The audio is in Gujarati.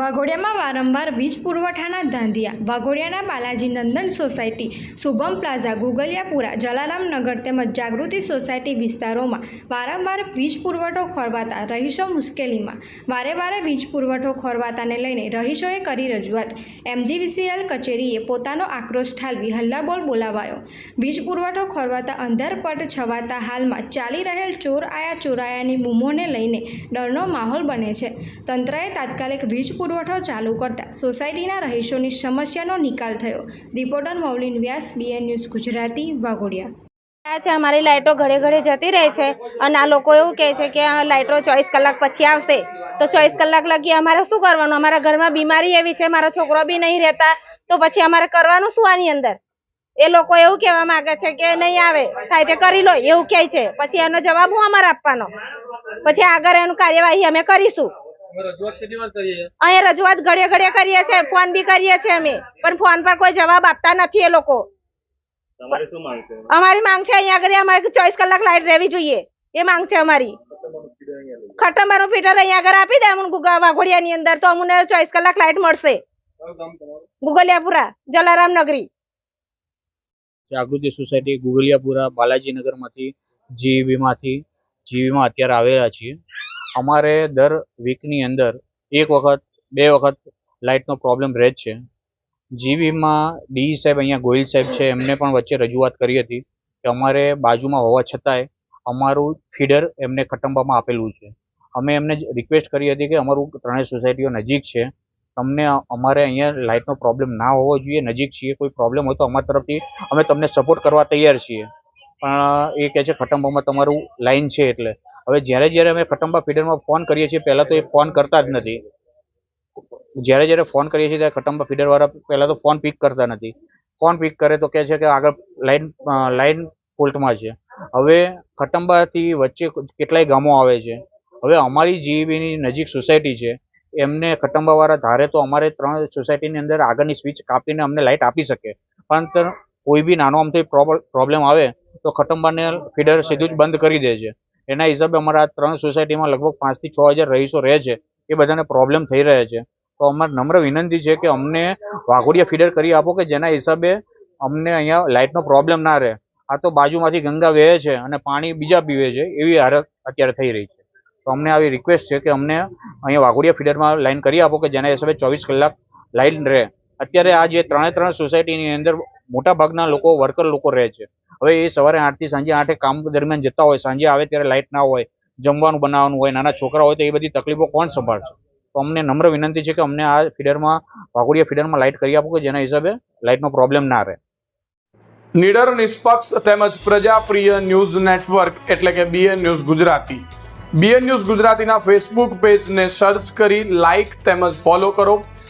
વાઘોડિયામાં વારંવાર વીજ પુરવઠાના ધાંધિયા. વાઘોડિયાના બાલાજી નંદન સોસાયટી શુભમ પ્લાઝા, ગુગલિયાપુરા, જલારામ નગર તેમજ જાગૃતિ સોસાયટી વિસ્તારોમાં વારંવાર વીજ પુરવઠો ખોરવાતા રહીશો મુશ્કેલીમાં. વારે વારે વીજ પુરવઠો ખોરવાતાને લઈને રહીશોએ કરી રજૂઆત. એમજીવીસીએલ કચેરીએ પોતાનો આક્રોશ ઠાલવી, હલ્લાબોલ બોલાવાયો. વીજ પુરવઠો ખોરવાતા અંધારપટ છવાતા હાલમાં ચાલી રહેલ ચોર આયા ચોરાયાની બૂમોને લઈને ડરનો માહોલ બને છે. તંત્રએ તાત્કાલિક વીજ પુરવઠો ચાલુ કરતા સોસાયટીના રહીશોની સમસ્યાનો નિકાલ થયો. Reporter Maulin Vyas BN news Gujarati, Waghodia. છે, અમારી લાઇટો ઘડે ઘડે જતી રહે છે અને આ લોકો એવું કહે છે કે લાઇટો ચોવીસ કલાક પછી આવશે. તો ચોવીસ કલાક લગી અમારે શું કરવાનું? અમારા ઘરમાં બીમારી એવી છે, મારો છોકરો બી નહીં રહેતા, તો પછી અમારે કરવાનું શું આની અંદર? એ લોકો એવું કહેવા માંગે છે કે, નહીં આવે. થાય તે કરી લો, એવું કહે છે. પછી એનો જવાબ હું અમારે આપવાનો? પછી આગળ એનું કાર્યવાહી અમે કરીશું. અહીંયા રજૂઆત ઘડીએ ઘડીએ કરીએ છીએ ફોન બી કરીએ છીએ અમે. પણ ફોન પર કોઈ જવાબ આપતા નથી એ લોકો. તમારે શું માંગ છે? અમારી માંગ છે અહીંયા આગળ અમારે ચોવીસ કલાક લાઈટ રહેવી જોઈએ. એ માંગ છે અમારી. ખટંબાનું ફીટર અહીંયા આગળ આપી દે અમને વાઘોડિયા વાઘોડિયાની અંદર તો અમને ચોવીસ કલાક લાઈટ મળશે. ગુગલિયાપુરા જલારામ નગરી જાગૃતિ સોસાયટી ગુગલિયાપુરા બાલાજીનગરમાંથી જીવીમાંથી જીવીમાં અત્યારે આવેલા છીએ. અમારે દર વીકની અંદર એક વખત, બે વખત લાઇટનો પ્રોબ્લેમ રહે છે. જીવીમાં ડી સાહેબ અહીંયા ગોહિલ સાહેબ છે, એમને પણ વચ્ચે રજૂઆત કરી હતી કે અમારે બાજુમાં હોવા છતાંય અમારું ફીડર એમને ખટંબામાં આપેલું છે. અમે એમને રિક્વેસ્ટ કરી હતી કે અમારું ત્રણેય સોસાયટીઓ નજીક છે. તમને અમારે અહીંયા લાઇટનો પ્રોબ્લેમ ના હોવો જોઈએ, નજીક છીએ, કોઈ પ્રોબ્લેમ હોય તો અમારા તરફથી અમે તમને સપોર્ટ કરવા તૈયાર છીએ. પણ એ કહે છે ખટંબામાં તમારું લાઈન છે એટલે. હવે જ્યારે જ્યારે અમે ખટંબા ફીડરમાં ફોન કરીએ છીએ, પહેલાં તો એ ફોન કરતા જ નથી. જ્યારે જ્યારે ફોન કરીએ છીએ, ત્યારે ખટંબા ફીડરવાળા પહેલાં તો ફોન પિક કરતા નથી. ફોન પિક કરે તો કહે છે કે આગળ લાઈન લાઈન ફોલ્ટમાં છે. હવે ખટંબાથી વચ્ચે કેટલાય ગામો આવે છે. હવે અમારી જીઈબીની નજીક સોસાયટી છે. એમને ખટંબાવાળા ધારે તો અમારે ત્રણ સોસાયટીની અંદર આગળની સ્વિચ કાપીને અમને લાઇટ આપી શકે. પણ કોઈ બી નાનો આમથી પ્રોબ્લેમ આવે તો ખટંબાને ફીડર સીધું જ બંધ કરી દે છે. એના હિસાબે અમારા ત્રણ સોસાયટીમાં લગભગ પાંચથી છ હજાર રહીશો રહે છે. એ બધાને પ્રોબ્લેમ થઈ રહ્યા છે. તો અમારે નમ્ર વિનંતી છે કે અમને વાઘોડિયા ફીડર કરી આપો કે જેના હિસાબે અમને અહીંયા લાઇટનો પ્રોબ્લેમ ના રહે. આ તો બાજુમાંથી ગંગા વહે છે અને પાણી બીજા પીવે છે, એવી હાલત અત્યારે થઈ રહી છે. તો અમને આવી રિક્વેસ્ટ છે કે અમને અહીંયા વાઘોડિયા ફીડરમાં લાઇન કરી આપો કે જેના હિસાબે ચોવીસ કલાક લાઇન રહે. અત્યારે આ જે ત્રણે ત્રણ સોસાયટીની અંદર મોટા ભાગના લોકો વર્કર લોકો રહે છે. હવે એ સવારે આઠથી સાંજે આઠે કામ દરમિયાન જતા હોય, સાંજે આવે ત્યારે લાઇટ ના હોય, જમવાનું બનાવવાનું હોય, નાના છોકરા હોય તો એ બધી તકલીફો કોણ સંભાળશે? તો અમને નમ્ર વિનંતી છે કે અમને આ ફીડરમાં, વાઘોડિયા ફીડરમાં લાઇટ કરી આપો કે જેના હિસાબે લાઇટનો પ્રોબ્લેમ ના રહે. નિડર, નિષ્પક્ષ તેમજ પ્રજાપ્રિય ન્યૂઝ નેટવર્ક એટલે કે BN news Gujarati. BN news ગુજરાતીના ફેસબુક પેજને સર્ચ કરી લાઇક તેમજ ફોલો કરો.